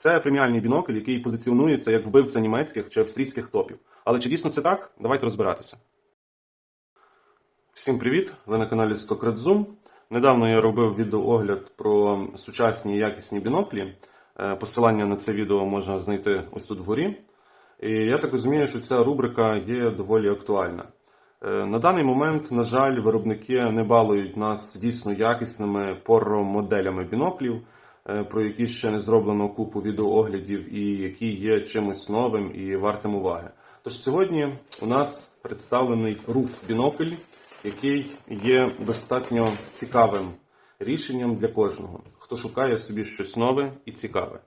Це преміальний бінокль, який позиціонується як вбивця німецьких чи австрійських топів. Але чи дійсно це так? Давайте розбиратися. Всім привіт! Ви на каналі Zoom. Недавно я робив відеоогляд про сучасні якісні біноклі. Е, Посилання на це відео можна знайти ось тут вгорі. І я так розумію, що ця рубрика є доволі актуальна. Е, На даний момент, на жаль, виробники не балують нас дійсно якісними поро-моделями біноклів, про які ще не зроблено купу відеооглядів і які є чимось новим і вартим уваги. Тож сьогодні у нас представлений руф бінокль, який є достатньо цікавим рішенням для кожного, хто шукає собі щось нове і цікаве.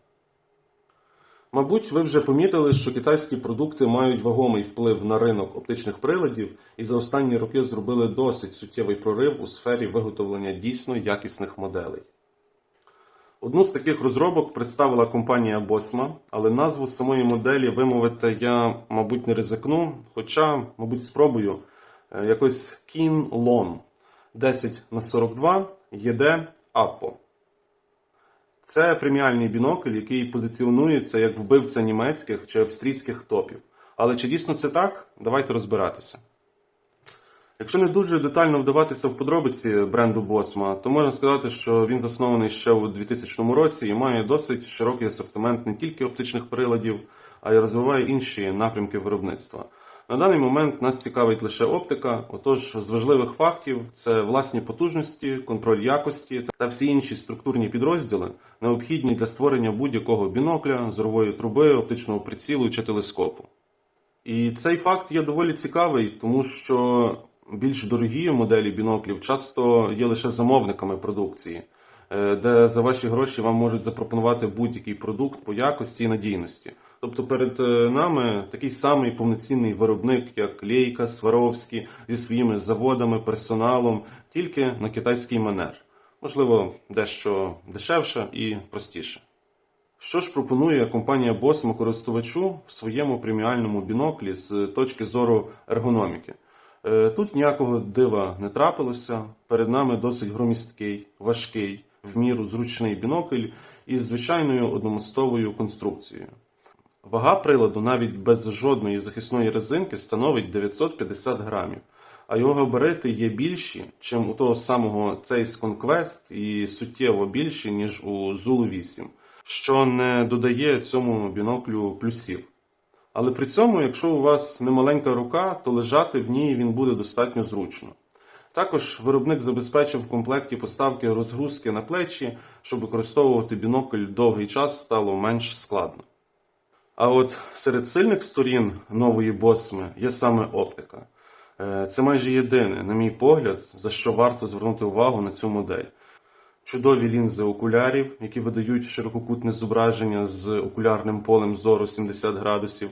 Мабуть, ви вже помітили, що китайські продукти мають вагомий вплив на ринок оптичних приладів і за останні роки зробили досить суттєвий прорив у сфері виготовлення дійсно якісних моделей. Одну з таких розробок представила компанія Bosma, але назву самої моделі вимовити я, мабуть, не ризикну, хоча, мабуть, спробую Е, якось Lon 10 на 42 ED Appo. Це преміальний бінокль, який позиціонується як вбивця німецьких чи австрійських топів. Але чи дійсно це так? Давайте розбиратися. Якщо не дуже детально вдаватися в подробиці бренду Bosma, то можна сказати, що він заснований ще у 2000 році і має досить широкий асортимент не тільки оптичних приладів, а й розвиває інші напрямки виробництва. На даний момент нас цікавить лише оптика. Отож, з важливих фактів це власні потужності, контроль якості та всі інші структурні підрозділи, необхідні для створення будь-якого бінокля, зорової труби, оптичного прицілу чи телескопу. І цей факт є доволі цікавий, тому що більш дорогі моделі біноклів часто є лише замовниками продукції, е, де за ваші гроші вам можуть запропонувати будь-який продукт по якості і надійності. Тобто перед е, нами такий самий повноцінний виробник, як Лейка, Сваровський, зі своїми заводами, персоналом, тільки на китайський манер. Можливо, дещо дешевше і простіше. Що ж пропонує компанія Bosmo користувачу в своєму преміальному біноклі з точки зору ергономіки? Е, Тут ніякого дива не трапилося. Перед нами досить громісткий, важкий, в міру зручний бінокль із звичайною одномостовою конструкцією. Вага приладу навіть без жодної захисної резинки становить 950 грамів, а його габарити є більші, чим у того самого Zeiss Conquest і суттєво більші, ніж у Zulu 8, що не додає цьому біноклю плюсів. Але при цьому, якщо у вас немаленька рука, то лежати в ній він буде достатньо зручно. Також виробник забезпечив в комплекті поставки розгрузки на плечі, щоб використовувати бінокль довгий час стало менш складно. А от серед сильних сторін нової босми є саме оптика. Е, Це майже єдине, на мій погляд, за що варто звернути увагу на цю модель. Чудові лінзи окулярів, які видають ширококутне зображення з окулярним полем зору 70 градусів,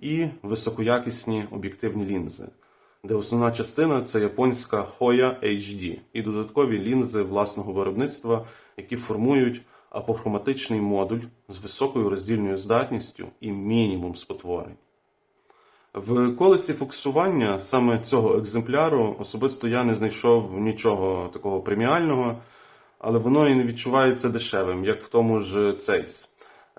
і високоякісні об'єктивні лінзи, де основна частина це японська Hoya HD і додаткові лінзи власного виробництва, які формують апохроматичний модуль з високою роздільною здатністю і мінімум спотворень. В колесі фокусування саме цього екземпляру особисто я не знайшов нічого такого преміального, але воно і не відчувається дешевим, як в тому ж Zeiss.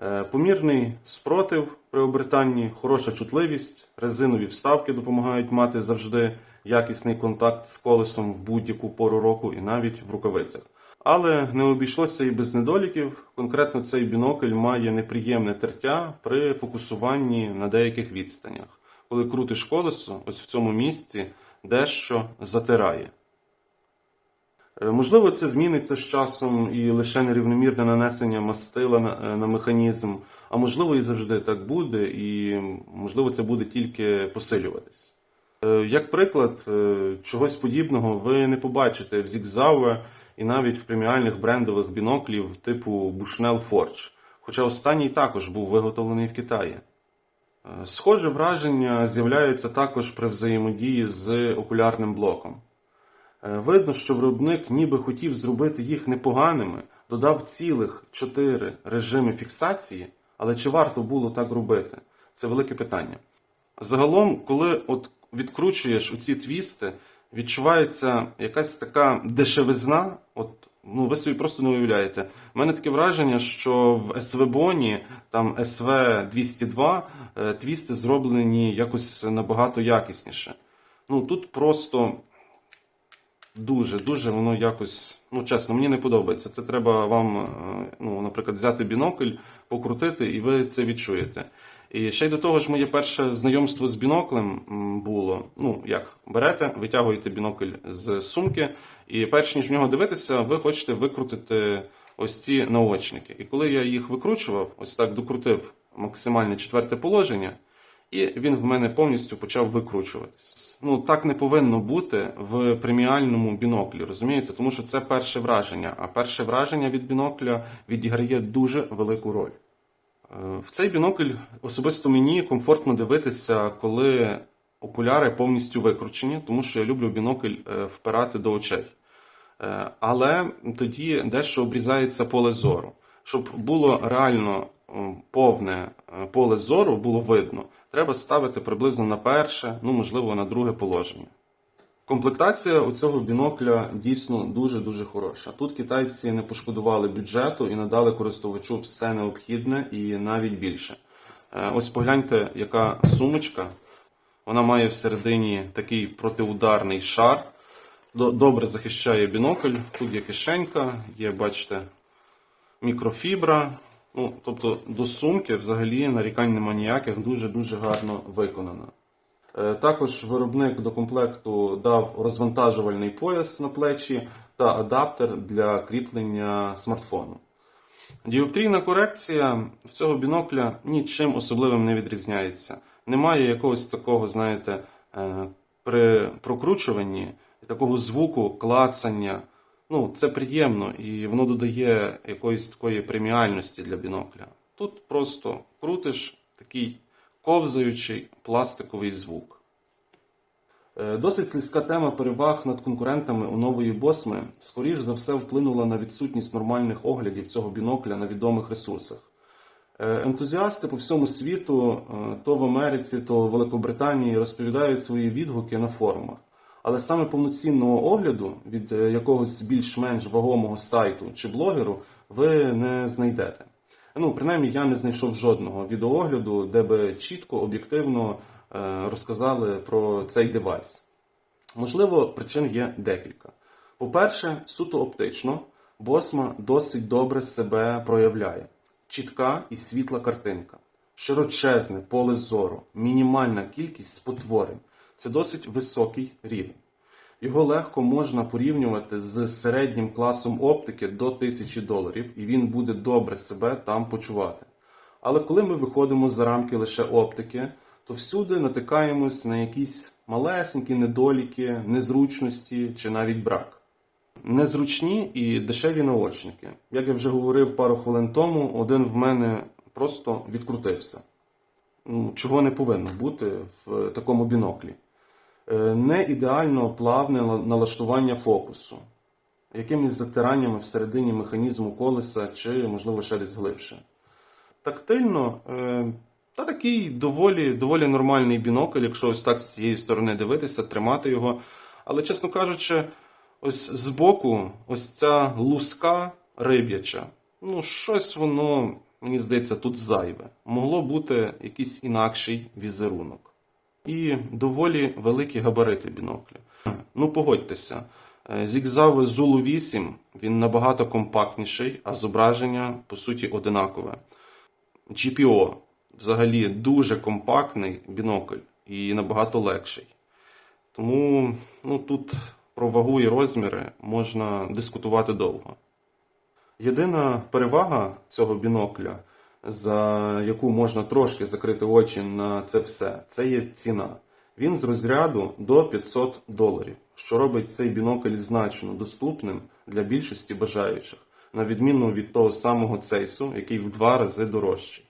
Е, Помірний спротив при обертанні, хороша чутливість, резинові вставки допомагають мати завжди якісний контакт з колесом в будь-яку пору року і навіть в рукавицях. Але не обійшлося і без недоліків. Конкретно цей бінокль має неприємне тертя при фокусуванні на деяких відстанях. Коли крутиш колесо, ось в цьому місці дещо затирає. Е, Можливо, це зміниться з часом і лише нерівномірне нанесення мастила на, е, на механізм, а можливо і завжди так буде, і можливо це буде тільки посилюватись. Е, Як приклад, чогось подібного ви не побачите в Zigzauer і навіть в преміальних брендових біноклів типу Bushnell Forge, хоча останній також був виготовлений в Китаї. Схоже враження з'являється також при взаємодії з окулярним блоком. Е, Видно, що виробник ніби хотів зробити їх непоганими, додав цілих чотири режими фіксації, але чи варто було так робити? Це велике питання. Загалом, коли от відкручуєш оці твісти, відчувається якась така дешевизна, от Ну, ви собі просто не уявляєте. У мене таке враження, що в СВ-боні, там СВ-202, е, твісти зроблені якось набагато якісніше. Ну, тут просто дуже, дуже воно якось, ну чесно, мені не подобається. Це треба вам, е, ну, наприклад, взяти бінокль, покрутити, і ви це відчуєте. І ще й до того ж, моє перше знайомство з біноклем було. Ну, як берете, витягуєте бінокль з сумки, і перш ніж в нього дивитися, ви хочете викрутити ось ці наочники. І коли я їх викручував, ось так докрутив максимальне четверте положення, і він в мене повністю почав викручуватись. Ну так не повинно бути в преміальному біноклі, розумієте? Тому що це перше враження. А перше враження від бінокля відіграє дуже велику роль. Е, В цей бінокль особисто мені комфортно дивитися, коли окуляри повністю викручені, тому що я люблю бінокль е, впирати до очей. Е, Але тоді дещо обрізається поле зору. Щоб було реально повне поле зору, було видно, треба ставити приблизно на перше, ну можливо на друге положення. Комплектація у цього бінокля дійсно дуже-дуже хороша. Тут китайці не пошкодували бюджету і надали користувачу все необхідне і навіть більше. Е, Ось погляньте, яка сумочка. Вона має всередині такий протиударний шар. Добре захищає бінокль. Тут є кишенька, є, бачите, мікрофібра. Ну, тобто до сумки взагалі нарікань нема ніяких, дуже-дуже гарно виконана. Е, Також виробник до комплекту дав розвантажувальний пояс на плечі та адаптер для кріплення смартфону. Діоптрійна корекція в цього бінокля нічим особливим не відрізняється. Немає якогось такого, знаєте, е, при прокручуванні такого звуку, клацання. Ну, це приємно і воно додає якоїсь такої преміальності для бінокля. Тут просто крутиш такий ковзаючий пластиковий звук. Е, Досить слизька тема переваг над конкурентами у нової босми, скоріш за все, вплинула на відсутність нормальних оглядів цього бінокля на відомих ресурсах. Е, Ентузіасти по всьому світу, е, то в Америці, то в Великобританії розповідають свої відгуки на форумах. Але саме повноцінного огляду від е, якогось більш-менш вагомого сайту чи блогеру ви не знайдете. Ну, принаймні, я не знайшов жодного відеоогляду, де би чітко, об'єктивно е, розказали про цей девайс. Можливо, причин є декілька. По-перше, суто оптично, Босма досить добре себе проявляє. Чітка і світла картинка, широчезне поле зору, мінімальна кількість спотворень. Це досить високий рівень. Його легко можна порівнювати з середнім класом оптики до 1000 доларів, і він буде добре себе там почувати. Але коли ми виходимо за рамки лише оптики, то всюди натикаємось на якісь малесенькі недоліки, незручності чи навіть брак. Незручні і дешеві наочники. Як я вже говорив пару хвилин тому, один в мене просто відкрутився. Чого не повинно бути в такому біноклі. Е, Не ідеально плавне налаштування фокусу, якимись затираннями всередині механізму колеса чи, можливо, ще десь глибше. Тактильно, е, та такий доволі, доволі нормальний бінокль, якщо ось так з цієї сторони дивитися, тримати його. Але, чесно кажучи, ось збоку, ось ця луска риб'яча, ну, щось воно, мені здається, тут зайве. Могло бути якийсь інакший візерунок. І доволі великі габарити бінокля. Ну, погодьтеся, е, зігзавий Zulu 8 він набагато компактніший, а зображення, по суті, одинакове. GPO взагалі дуже компактний бінокль і набагато легший. Тому ну, тут про вагу і розміри можна дискутувати довго. Єдина перевага цього бінокля, за яку можна трошки закрити очі на це все, це є ціна. Він з розряду до 500 доларів, що робить цей бінокль значно доступним для більшості бажаючих, на відміну від того самого цейсу, який в два рази дорожчий.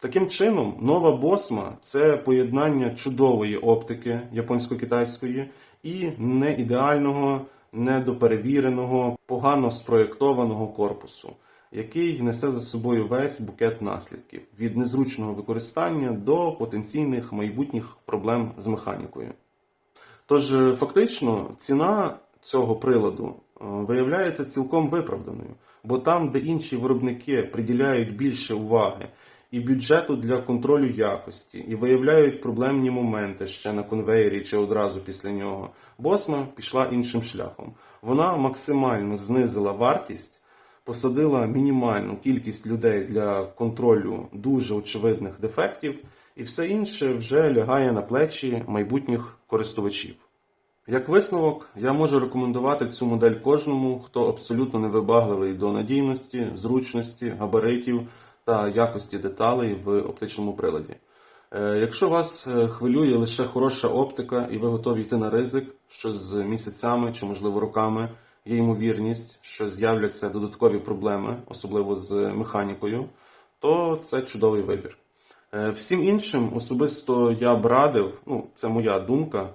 Таким чином, нова Босма це поєднання чудової оптики японсько-китайської і неідеального, недоперевіреного, погано спроєктованого корпусу, який несе за собою весь букет наслідків від незручного використання до потенційних майбутніх проблем з механікою. Тож, е, фактично, ціна цього приладу виявляється цілком виправданою. Бо там, де інші виробники приділяють більше уваги і бюджету для контролю якості, і виявляють проблемні моменти ще на конвеєрі чи одразу після нього, Босма пішла іншим шляхом. Вона максимально знизила вартість, посадила мінімальну кількість людей для контролю дуже очевидних дефектів, і все інше вже лягає на плечі майбутніх користувачів. Як висновок, я можу рекомендувати цю модель кожному, хто абсолютно невибагливий до надійності, зручності, габаритів та якості деталей в оптичному приладі. Е, Якщо вас е, хвилює лише хороша оптика і ви готові йти на ризик, що з місяцями чи, можливо, роками є ймовірність, що з'являться додаткові проблеми, особливо з механікою, то це чудовий вибір. Е, Всім іншим особисто я б радив, ну це моя думка,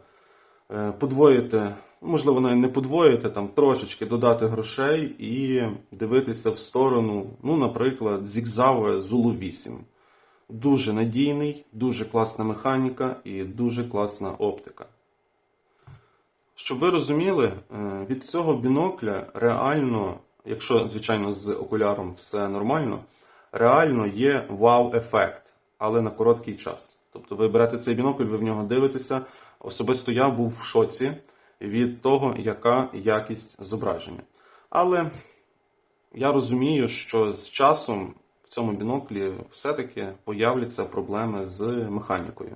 е, подвоїти, можливо, навіть не подвоїти, там трошечки додати грошей і дивитися в сторону, ну, наприклад, Зігзаве Zulu 8. Дуже надійний, дуже класна механіка і дуже класна оптика. Щоб ви розуміли, е, від цього бінокля реально, якщо, звичайно, з окуляром все нормально, реально є вау-ефект, але на короткий час. Тобто ви берете цей бінокль, ви в нього дивитеся. Особисто я був в шоці від того, яка якість зображення. Але я розумію, що з часом в цьому біноклі все-таки появляться проблеми з механікою.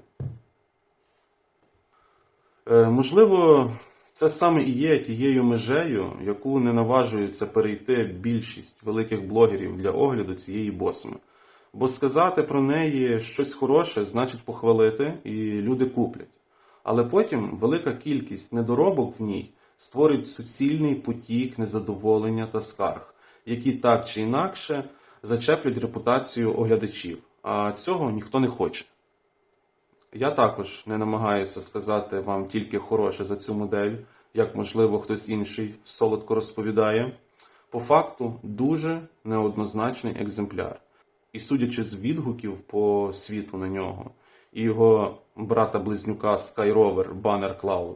Е, Можливо, це саме і є тією межею, яку не наважуються перейти більшість великих блогерів для огляду цієї босми. Бо сказати про неї щось хороше значить похвалити, і люди куплять. Але потім велика кількість недоробок в ній створить суцільний потік незадоволення та скарг, які так чи інакше зачеплять репутацію оглядачів. А цього ніхто не хоче. Я також не намагаюся сказати вам тільки хороше за цю модель, як можливо хтось інший солодко розповідає. По факту дуже неоднозначний екземпляр. І судячи з відгуків по світу на нього, і його брата-близнюка Skyrover Banner Cloud,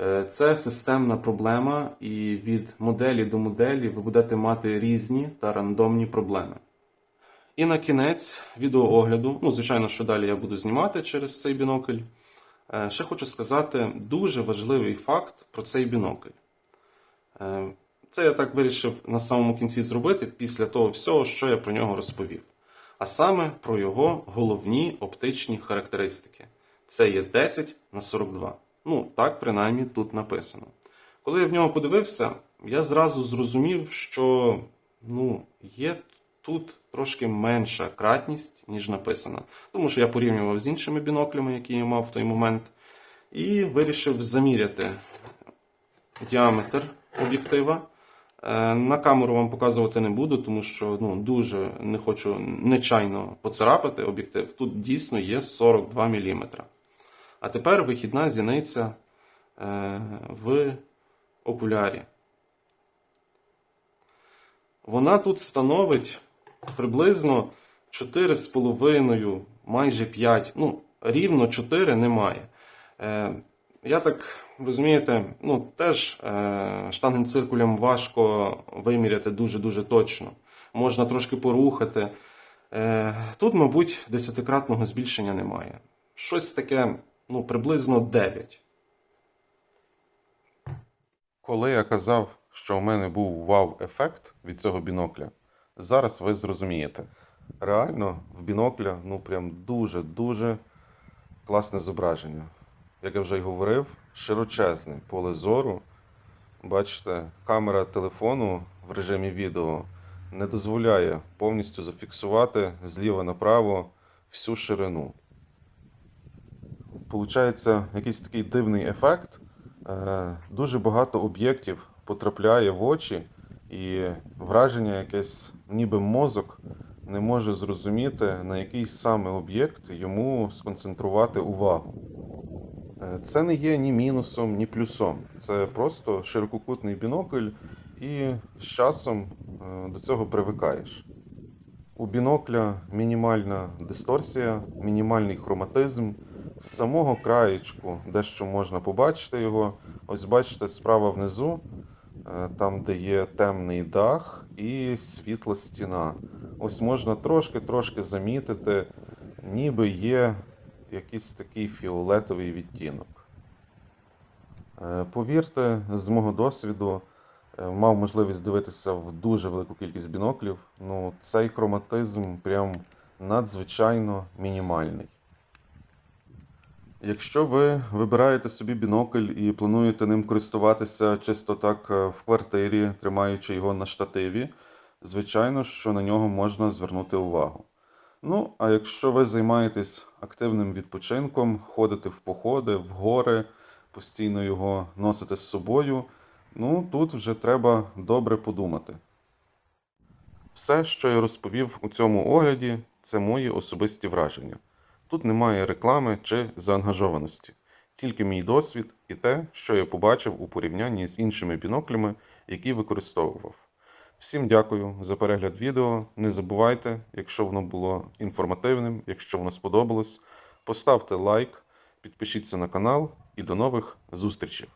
е, це системна проблема, і від моделі до моделі ви будете мати різні та рандомні проблеми. І на кінець відеоогляду, ну, звичайно, що далі я буду знімати через цей бінокль. е, Ще хочу сказати дуже важливий факт про цей бінокль. Е, Це я так вирішив на самому кінці зробити після того всього, що я про нього розповів. А саме про його головні оптичні характеристики. Це є 10 на 42. Ну, так принаймні тут написано. Коли я в нього подивився, я зразу зрозумів, що ну, є тут трошки менша кратність, ніж написано. Тому що я порівнював з іншими біноклями, які я мав в той момент, і вирішив заміряти діаметр об'єктива. Е, На камеру вам показувати не буду, тому що ну, дуже не хочу нечайно поцарапати об'єктив. Тут дійсно є 42 мм. А тепер вихідна зіниця е, в окулярі. Вона тут становить приблизно 4,5, майже 5, ну, рівно 4 немає. Е, я так розумієте, ну теж е, штангенциркулем важко виміряти дуже-дуже точно. Можна трошки порухати. Е, тут, мабуть, десятикратного збільшення немає. Щось таке, ну, приблизно 9. Коли я казав, що у мене був вау-ефект від цього бінокля, зараз ви зрозумієте. Реально, в бінокля ну прям дуже-дуже класне зображення. Як я вже й говорив, широчезне поле зору. Бачите, камера телефону в режимі відео не дозволяє повністю зафіксувати зліва направо всю ширину. Получається якийсь такий дивний ефект. Е, Дуже багато об'єктів потрапляє в очі, і враження якесь, ніби мозок не може зрозуміти, на який саме об'єкт йому сконцентрувати увагу. Е, Це не є ні мінусом, ні плюсом. Це просто ширококутний бінокль, і з часом е, до цього привикаєш. У бінокля мінімальна дисторсія, мінімальний хроматизм. З самого краєчку дещо можна побачити його. Ось бачите, справа внизу е, там, де є темний дах і світла стіна. Ось можна трошки-трошки замітити, ніби є якийсь такий фіолетовий відтінок. Е, Повірте, з мого досвіду е, мав можливість дивитися в дуже велику кількість біноклів. Ну, цей хроматизм прям надзвичайно мінімальний. Якщо ви вибираєте собі бінокль і плануєте ним користуватися чисто так е, в квартирі, тримаючи його на штативі, звичайно, що на нього можна звернути увагу. Ну, а якщо ви займаєтесь активним відпочинком, ходите в походи, в гори, постійно його носите з собою, ну тут вже треба добре подумати. Все, що я розповів у цьому огляді, це мої особисті враження. Тут немає реклами чи заангажованості, тільки мій досвід і те, що я побачив у порівнянні з іншими біноклями, які використовував. Всім дякую за перегляд відео. Не забувайте, якщо воно було інформативним, якщо воно сподобалось, поставте лайк, підпишіться на канал і до нових зустрічей!